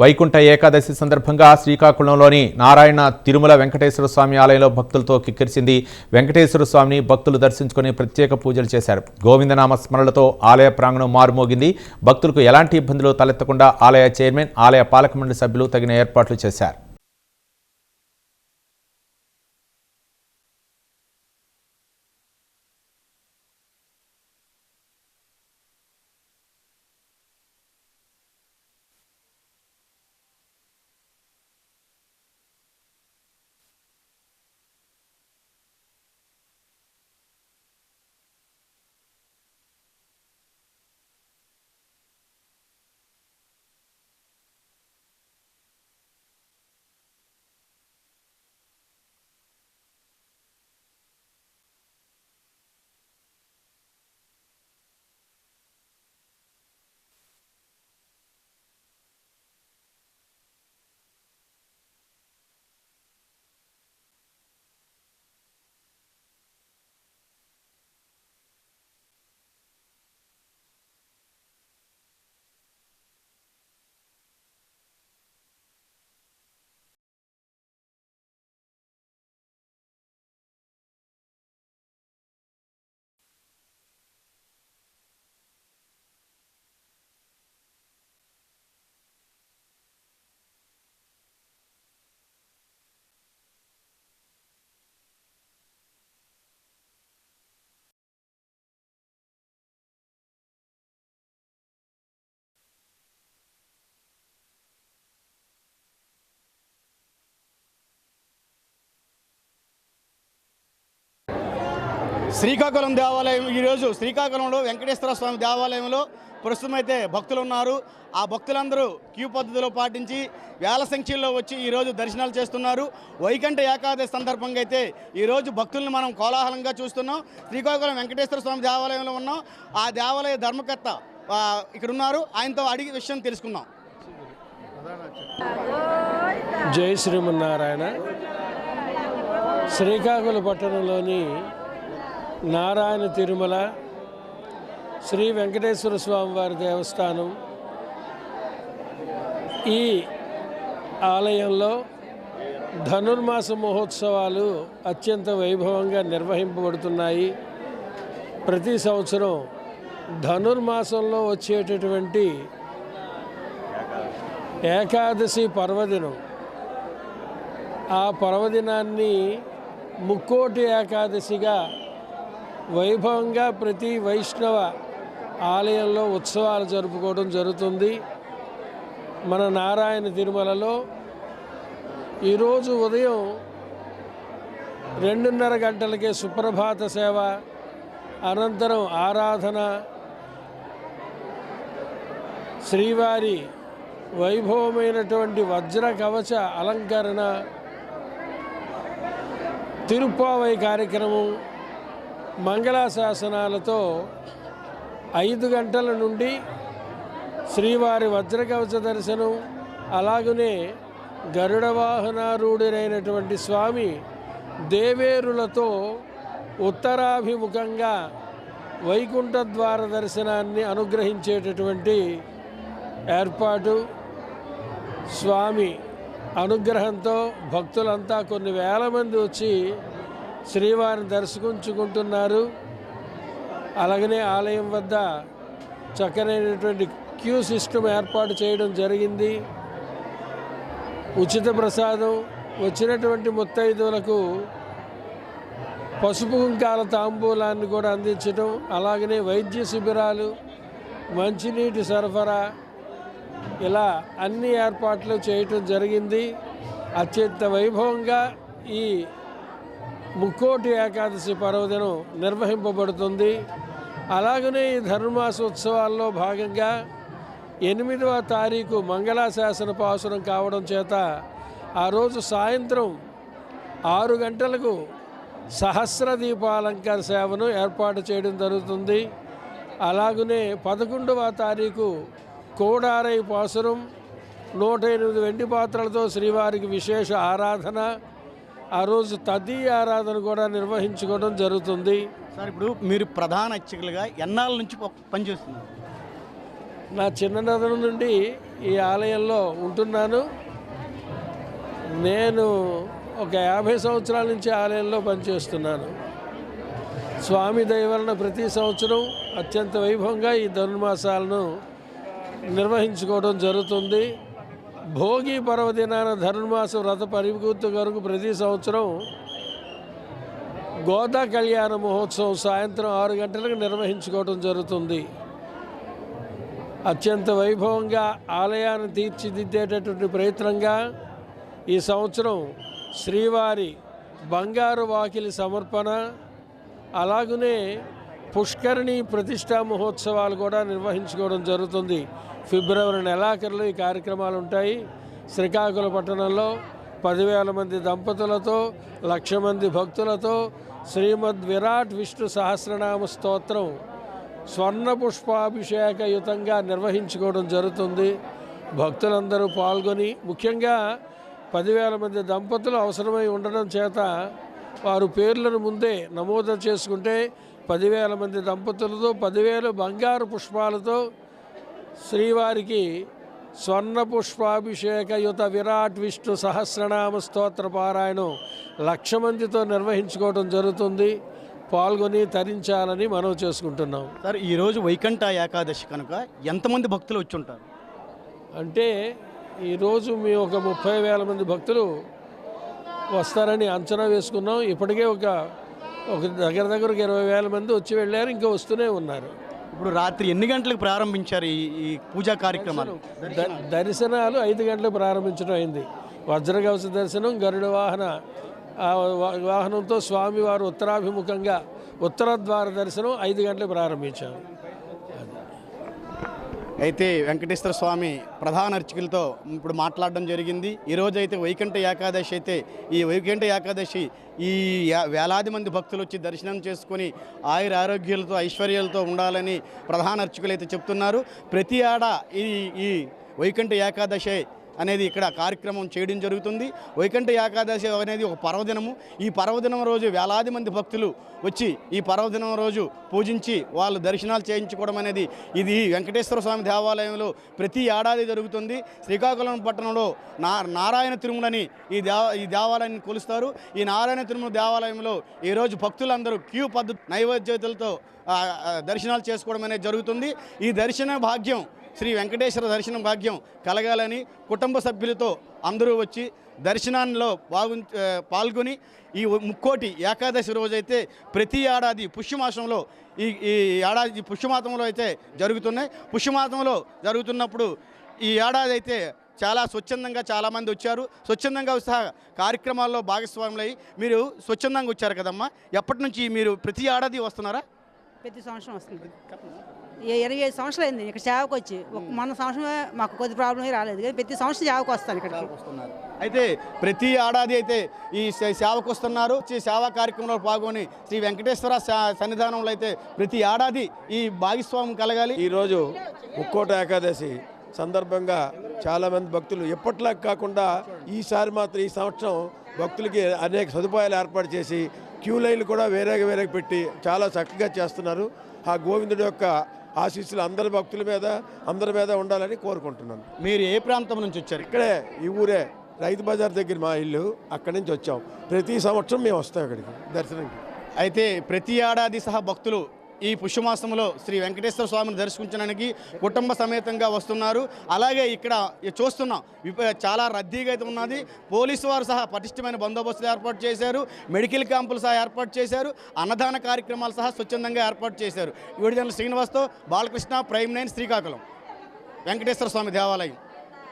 వైకుంఠ ఏకాదశి సందర్భంగా శ్రీకాకుళంలోని నారాయణ తిరుమల వెంకటేశ్వర స్వామి ఆలయంలో భక్తులతో కిక్కిరిసింది. వెంకటేశ్వర స్వామిని భక్తులు దర్శించుకుని ప్రత్యేక పూజలు చేశారు. గోవిందనామ స్మరణలతో ఆలయ ప్రాంగణం మారుమోగింది. భక్తులకు ఎలాంటి ఇబ్బందులు తలెత్తకుండా ఆలయ చైర్మన్ ఆలయ పాలక మండలి సభ్యులు తగిన ఏర్పాట్లు చేశారు. శ్రీకాకుళం దేవాలయం ఈరోజు శ్రీకాకుళంలో వెంకటేశ్వర స్వామి దేవాలయంలో ప్రస్తుతం అయితే భక్తులు ఉన్నారు ఆ భక్తులందరూ క్యూ పద్ధతిలో పాటించి వేల సంఖ్యలో వచ్చి ఈరోజు దర్శనాలు చేస్తున్నారు. వైకంఠ ఏకాదశి సందర్భంగా అయితే ఈరోజు భక్తులను మనం కోలాహలంగా చూస్తున్నాం. శ్రీకాకుళం వెంకటేశ్వర స్వామి దేవాలయంలో ఉన్నాం. ఆ దేవాలయ ధర్మకర్త ఇక్కడున్నారు. ఇక్కడ ఉన్నారు ఆయనతో అడిగి విషయం తెలుసుకుందాం. జై శ్రీమన్నారాయణ. శ్రీకాకుళం పట్టణంలోని నారాయణ తిరుమల శ్రీ వెంకటేశ్వర స్వామివారి దేవస్థానం. ఈ ఆలయంలో ధనుర్మాస మహోత్సవాలు అత్యంత వైభవంగా నిర్వహింపబడుతున్నాయి. ప్రతి సంవత్సరం ధనుర్మాసంలో వచ్చేటటువంటి ఏకాదశి పర్వదినం. ఆ పర్వదినాన్ని ముక్కోటి ఏకాదశిగా వైభవంగా ప్రతి వైష్ణవ ఆలయంలో ఉత్సవాలు జరుపుకోవడం జరుగుతుంది. మన నారాయణ తిరుమలలో ఈరోజు ఉదయం రెండున్నర గంటలకే సుప్రభాత సేవ అనంతరం ఆరాధన శ్రీవారి వైభవమైనటువంటి వజ్ర కవచ అలంకరణ తిరుప్పావై కార్యక్రమం మంగళాశాసనాలతో ఐదు గంటల నుండి శ్రీవారి వజ్రకవచ దర్శనం అలాగనే గరుడ వాహనారూఢుడైనటువంటి స్వామి దేవేరులతో ఉత్తరాభిముఖంగా వైకుంఠ ద్వార దర్శనాన్ని అనుగ్రహించేటటువంటి ఏర్పాటు స్వామి అనుగ్రహంతో భక్తులంతా కొన్ని వేల మంది వచ్చి శ్రీవారిని దర్శించుకుంటున్నారు. అలాగనే ఆలయం వద్ద చక్కనైనటువంటి క్యూ సిస్టమ్ ఏర్పాటు చేయడం జరిగింది. ఉచిత ప్రసాదం వచ్చినటువంటి ముత్తైదువులకు పసుపు కుంకాల తాంబూలాన్ని కూడా అందించడం అలాగనే వైద్య శిబిరాలు మంచినీటి సరఫరా ఇలా అన్ని ఏర్పాట్లు చేయటం జరిగింది. అత్యంత వైభవంగా ఈ ముక్కోటి ఏకాదశి పర్వదినం నిర్వహింపబడుతుంది. అలాగనే ఈ ధనుర్మాస ఉత్సవాల్లో భాగంగా ఎనిమిదవ తారీఖు మంగళాశాసన పాసురం కావడం చేత ఆ రోజు సాయంత్రం ఆరు గంటలకు సహస్ర దీపాలంకార సేవను ఏర్పాటు చేయడం జరుగుతుంది. అలాగనే పదకొండవ తారీఖు కోడారై పాసురం నూట ఎనిమిది వెండి పాత్రలతో శ్రీవారికి విశేష ఆరాధన ఆ రోజు తదీయ ఆరాధన కూడా నిర్వహించుకోవడం జరుగుతుంది. సార్ ఇప్పుడు మీరు ప్రధాన అర్చకులుగా ఎన్నాళ్ళ నుంచి ప- పనిచేస్తున్నారు? నా చిన్నతనం నుండి ఈ ఆలయంలో ఉంటున్నాను. నేను ఒక యాభై సంవత్సరాల నుంచి ఆలయంలో పనిచేస్తున్నాను. స్వామి దయ వలన ప్రతి సంవత్సరం అత్యంత వైభవంగా ఈ ధనుర్మాసాలను నిర్వహించుకోవడం జరుగుతుంది. భోగి పర్వదినాన ధనుర్మాస వ్రత పరిపూర్తి కొరకు ప్రతి సంవత్సరం గోదా కళ్యాణ మహోత్సవం సాయంత్రం ఆరు గంటలకు నిర్వహించుకోవడం జరుగుతుంది. అత్యంత వైభవంగా ఆలయాన్ని తీర్చిదిద్దేటటువంటి ప్రయత్నంగా ఈ సంవత్సరం శ్రీవారి బంగారు వాకిలి సమర్పణ అలాగనే పుష్కరిణి ప్రతిష్టా మహోత్సవాలు కూడా నిర్వహించుకోవడం జరుగుతుంది. ఫిబ్రవరి నెలాఖరులో ఈ కార్యక్రమాలు ఉంటాయి. శ్రీకాకుళ పట్టణంలో పదివేల మంది దంపతులతో లక్ష మంది భక్తులతో శ్రీమద్ విరాట్ విష్ణు సహస్రనామ స్తోత్రం స్వర్ణ పుష్పాభిషేకయుతంగా నిర్వహించుకోవడం జరుగుతుంది. భక్తులందరూ పాల్గొని ముఖ్యంగా పదివేల మంది దంపతులు అవసరమై ఉండడం చేత వారు పేర్లను ముందే నమోదు చేసుకుంటే పదివేల మంది దంపతులతో పదివేల బంగారు పుష్పాలతో శ్రీవారికి స్వర్ణ పుష్పాభిషేకయుత విరాట్ విష్ణు సహస్రనామ స్తోత్ర పారాయణం లక్ష మందితో నిర్వహించుకోవడం జరుగుతుంది. పాల్గొని తరించాలని మనవి చేసుకుంటున్నాం. సార్ ఈరోజు వైకుంఠ ఏకాదశి కనుక ఎంతమంది భక్తులు వచ్చి ఉంటారు అంటే ఈరోజు మేము ఒక ముప్పై వేల మంది భక్తులు వస్తారని అంచనా వేసుకున్నాం. ఇప్పటికే ఒక ఒక దగ్గర దగ్గర ఒక ఇరవై వేల మంది వచ్చి వెళ్ళారు ఇంకా వస్తూనే ఉన్నారు. ఇప్పుడు రాత్రి ఎన్ని గంటలకు ప్రారంభించారు ఈ ఈ పూజా కార్యక్రమాలు? ద- దర్శనాలు ఐదు గంటలకు ప్రారంభించడం అయింది. వజ్రగవస దర్శనం గరుడ వాహన వాహనంతో స్వామివారు ఉత్తరాభిముఖంగా ఉత్తర ద్వార దర్శనం ఐదు గంటలకు ప్రారంభించాము అయితే వెంకటేశ్వర స్వామి ప్రధాన అర్చకులతో ఇప్పుడు మాట్లాడడం జరిగింది. ఈరోజు అయితే వైకుంఠ ఏకాదశి అయితే ఈ వైకుంఠ ఏకాదశి ఈ వేలాది మంది భక్తులు వచ్చి దర్శనం చేసుకొని ఆయుర ఆరోగ్యాలతో ఐశ్వర్యాలతో ఉండాలని ప్రధాన అర్చకులు అయితే చెప్తున్నారు. ప్రతి ఆడ ఈ ఈ వైకుంఠ ఏకాదశి అనేది ఇక్కడ కార్యక్రమం చేయడం జరుగుతుంది. వైకుంఠ ఏకాదశి అనేది ఒక పర్వదినము. ఈ పర్వదినం రోజు వేలాది మంది భక్తులు వచ్చి ఈ పర్వదినం రోజు పూజించి వాళ్ళు దర్శనాలు చేయించుకోవడం అనేది ఇది వెంకటేశ్వర స్వామి దేవాలయంలో ప్రతి ఏడాది జరుగుతుంది. శ్రీకాకుళం పట్టణంలో నా నారాయణ తిరుమలని ఈ దేవ ఈ దేవాలయాన్ని కొలుస్తారు. ఈ నారాయణ తిరుమల దేవాలయంలో ఈరోజు భక్తులందరూ క్యూ పద్ధతి నైవేద్యతలతో దర్శనాలు చేసుకోవడం అనేది జరుగుతుంది. ఈ దర్శన భాగ్యం శ్రీ వెంకటేశ్వర దర్శనం భాగ్యం కలగాలని కుటుంబ సభ్యులతో అందరూ వచ్చి దర్శనాల్లో బాగు పాల్గొని ఈ ముక్కోటి ఏకాదశి రోజైతే ప్రతి ఏడాది పుష్యమాసంలో ఈ ఈ ఏడాది ఈ పుష్యమాసంలో అయితే జరుగుతున్నాయి. పుష్యమాసంలో జరుగుతున్నప్పుడు ఈ ఏడాది అయితే చాలా స్వచ్ఛందంగా చాలామంది వచ్చారు. స్వచ్ఛందంగా సహా కార్యక్రమాల్లో భాగస్వాములై మీరు స్వచ్ఛందంగా వచ్చారు కదమ్మా. ఎప్పటి నుంచి మీరు ప్రతి ఏడాది వస్తున్నారా? ప్రతి సంవత్సరం వస్తుంది ఇరవై ఐదు సంవత్సరాలు అయింది. ఇక్కడ సేవకు వచ్చి. ఒక మొన్న సంవత్సరమే మాకు కొద్ది ప్రాబ్లం రాలేదు. కానీ ప్రతి సంవత్సరం సేవకు వస్తాను ఇక్కడికి. అయితే ప్రతి ఏడాది అయితే ఈ సేవకు వస్తున్నారు. ఈ సేవా కార్యక్రమంలో పాల్గొని శ్రీ వెంకటేశ్వర సన్నిధానంలో అయితే ప్రతి ఏడాది ఈ భాగస్వామ్యం కలగాలి. ఈరోజు ముక్కోట ఏకాదశి సందర్భంగా చాలామంది భక్తులు ఎప్పట్లా కాకుండా ఈసారి మాత్రం ఈ సంవత్సరం భక్తులకి అనేక సదుపాయాలు ఏర్పాటు చేసి క్యూ లైన్లు కూడా వేరేగా వేరేగా పెట్టి చాలా చక్కగా చేస్తున్నారు. ఆ గోవిందుడి యొక్క ఆశీస్సులు అందరి భక్తుల మీద అందరి మీద ఉండాలని కోరుకుంటున్నాను. మీరు ఏ ప్రాంతం నుంచి వచ్చారు? ఇక్కడే ఈ ఊరే రైతు బజార్ దగ్గర మా ఇల్లు అక్కడి నుంచి వచ్చాం. ప్రతి సంవత్సరం మేము వస్తాం ఇక్కడికి దర్శనంకి. అయితే ప్రతి ఏడాది సహా భక్తులు ఈ పుష్యమాసంలో శ్రీ వెంకటేశ్వర స్వామిని దర్శించడానికి కుటుంబ సమేతంగా వస్తున్నారు. అలాగే ఇక్కడ చూస్తున్నాం చాలా రద్దీగా అయితే ఉన్నది. పోలీసు వారు సహా పటిష్టమైన బందోబస్తులు ఏర్పాటు చేశారు. మెడికల్ క్యాంపులు సహా ఏర్పాటు చేశారు. అన్నదాన కార్యక్రమాలు సహా స్వచ్ఛందంగా ఏర్పాటు చేశారు. విడుదల శ్రీనివాస్తో బాలకృష్ణ ప్రైమ్ నైన్ శ్రీకాకుళం. వెంకటేశ్వర స్వామి దేవాలయం.